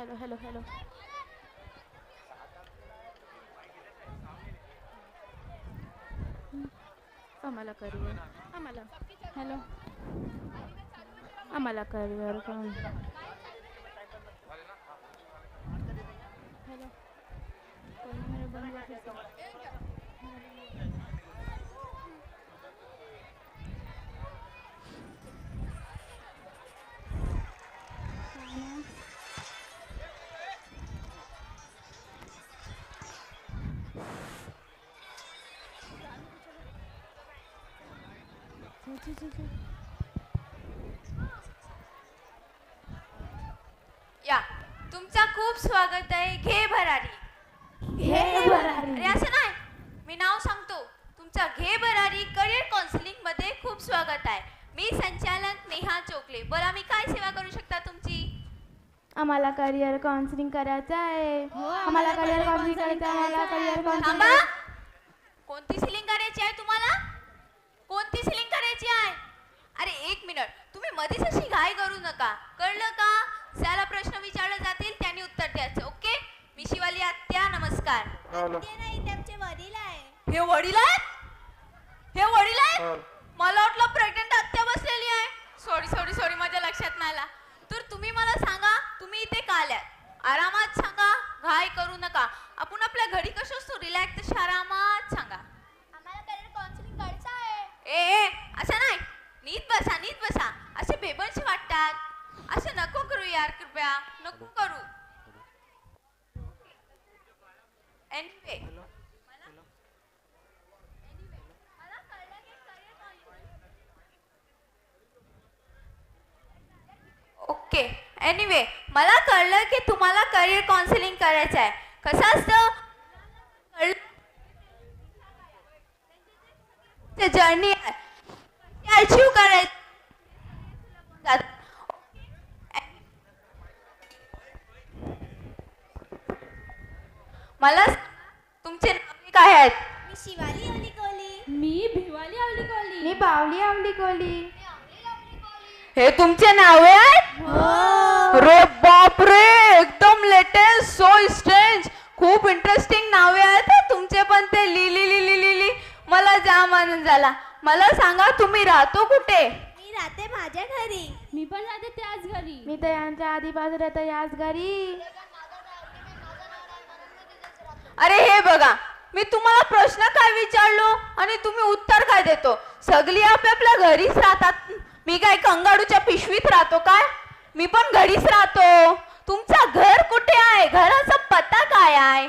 Hello hello hello. आम्हाला career आम्हाला. Hello. आम्हाला करिअर पण हॅलो. या. तुमचा खूप स्वागत आहे. घे भरारी. घे भरारी. अरे असं नाही. मी नाव सांगतो. तुमचा घे भरारी करिअर काउन्सिलिंगमध्ये खूप स्वागत आहे. मी संचालक नेहा चोकले. बोला मी काय सेवा करू शकता तुमची? आम्हाला करिअर काउन्सिलिंग करायचं आहे. आम्हाला करिअर काउन्सिलिंग करायचं आहे. आम्हाला करिअर काउन्सिलिंग कोणती सिलिंग करायची आहे तुम्हाला? कोणती सिलिंग करायची आहे? अरे एक मिनिट. तुम्ही मध्येच अशी घाई करू नका. कळलं का? ज्याला प्रश्न विचारले जातील त्यांनी उत्तर द्यायचं ओके? मी शिवाली आत्या नमस्कार. नाही त्यांचे वडील आहे हे वडील आहेत? हे वडील आहेत? मला वाटलं प्रेग्नंट आत्या बसलेली आहे. सॉरी सॉरी सॉरी माझ्या लक्षात नाही आला. तर तुम्ही मला सांगा तुम्ही इथे का आल्यात? आरामात सांगा घाई करू नका. आपण आपल्या घरी कसं असतो? रिलॅक्स तशी आरामात सांगा आम्हाला करिअर काउन्सिलिंग करायचं आहे ए ए, असं नाही. नीट बसा नीट बसा. असे बेबनशी वाटतात. असं नको करू यार कृपया. नको करू. Anyway, ओके एनिवे मला कळलं की तुम्हाला करिअर काउन्सिलिंग करायचं आहे कसं असतं? the journey achieve correct मला तुमचे नाव काय आहेत? मी शिवाली आवली कोहली मी भिवाली आवली कोहली मी बावली आवली कोहली हे तुमचे नाव आहे हो. रे बापरे! मला सांगा तुम्ही राहतो कुठे? मी राहते माझ्या घरी. मी पण राहते त्याच घरी. मी तर यांच्या आधीपासून राहते याच घरी. अरे हे बघा मी तुम्हाला प्रश्न काय विचारलो आणि तुम्ही उत्तर काय देतो? सगळी आपल्या घरीच राहतात. मी काय कंगाडूच्या पिशवीत राहतो काय? मी पण घरीच राहतो. तुमचं घर कुठे आहे? घराचा पत्ता काय आहे?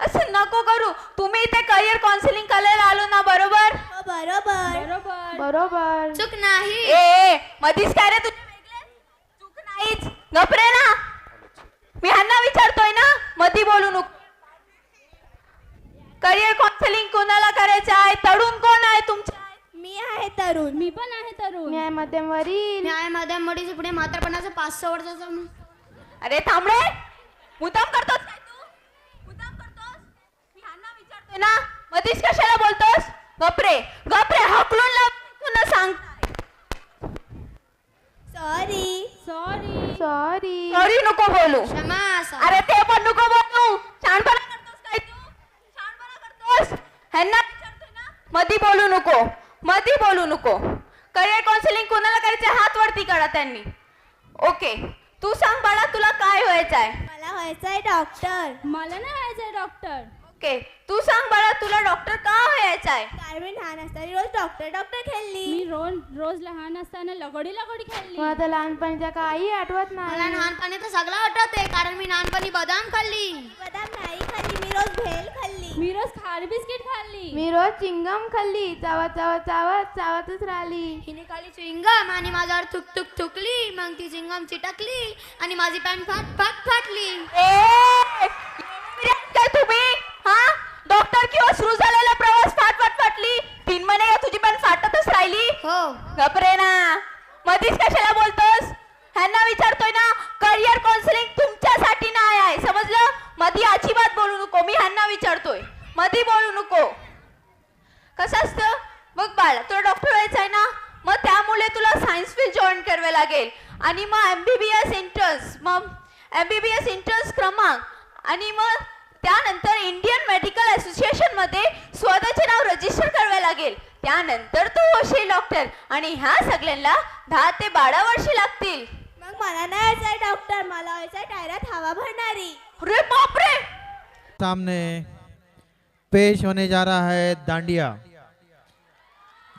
असं नको करू. तुम्ही इथे करिअर काउन्सिलिंग करायला आलो ना बरोबर? हो बरोबर. बरोबर. बरोबर. चूक नाही. ए ए, मधीच काय रे तुझे चूक नाहीच. गपरे ना. मी ह्यांना विचारतोय ना मधी बोलू नको. करिअर काउन्सिलिंग कोणाला करायचं आहे? तरुण कोण आहे तुमच्या? मी आहे तरुण. मी पण आहे तरुण. मी आहे मध्यमवरील. न्यायमध्ये मडीचे पुढे म्हातारपणाचं पाच सहा वर्षाचा. अरे थांबडे मुद्दाम करतोस काय तू मुद्दाम करतोस मी ह्यांना विचारतोय ना मधीच कशाला बोलतोस गपरे गपरे हकलून लाव तुला सांग. सॉरी सॉरी सॉरी सॉरी नको बोलू. क्षमा अरे ते पण नको बोलू. छानपणा करतोस काय तू? छानपणा करतोस? ह्यांना विचारतोय ना? मधी बोलू नको. मधी बोलू नको. करिअर काउन्सिलिंग कोणाला करायचे हात वरती करा त्यांनी. ओके तू सांग बाळा तुला काय व्हायचं आहे मला व्हायचंय डॉक्टर मला नाही व्हायचंय डॉक्टर ओके तू सांग बाळा तुला डॉक्टर का व्हायचं आहे? कारण मी लहान असताना रोज डॉक्टर डॉक्टर खेळली. मी रोज रोज लहान असताना लगोडी लगोडी खेळली. मला तर लहानपणीच्या काही आठवत मला नाही लहानपणी तर सगळं आठवते कारण मी लहानपणी बदाम खाल्ली. बदाम नाही खाल्ली मी रोज भेल खाल्ली. मी रोज खारी बिस्किट खाल्ली. मी रोज चिंगम खाल्ली चावत चावत चावत चावतच राहिली. हिने खाली चिंगम आणि माझ्यावर थुक थुक थुकली. मग ती चिंगम चिटकली आणि माझी पॅन्ट फाट फाट फाटली. ए, काय तुम्ही किंवा सुरू झालेला प्रवास फाट फाट फाटली तीन महिने का तुझी पण फाटतच राहिली हो. घबरे ना. मधीच कशाला बोलतोस? ह्यांना विचारतोय ना करिअर काउन्सिलिंग तुमच्यासाठी नाही आहे. समजलं? मधी अजिबात बोलू नको. मी ह्यांना विचारतोय. मधी बोलू नको. कसं असतं? बघ बाळ तुला डॉक्टर व्हायचं आहे ना? मग त्यामुळे तुला सायन्स फील्ड जॉईन करावे लागेल. आणि मग M B B S entrance मग M B B S entrance क्रमांक. आणि मग त्यानंतर इंडियन मेडिकल असोसिएशनमध्ये स्वतःचे नाव रजिस्टर करावे लागेल. त्यानंतर तू होशील डॉक्टर. आणि ह्या सगळ्यांना दहा ते बारा वर्षे लागतील. मग मला नाही व्हायचंय डॉक्टर. मला व्हायचंय टायरात हवा भरणारी. अरे बापरे! सामने पेश होने जा रहा है डांडिया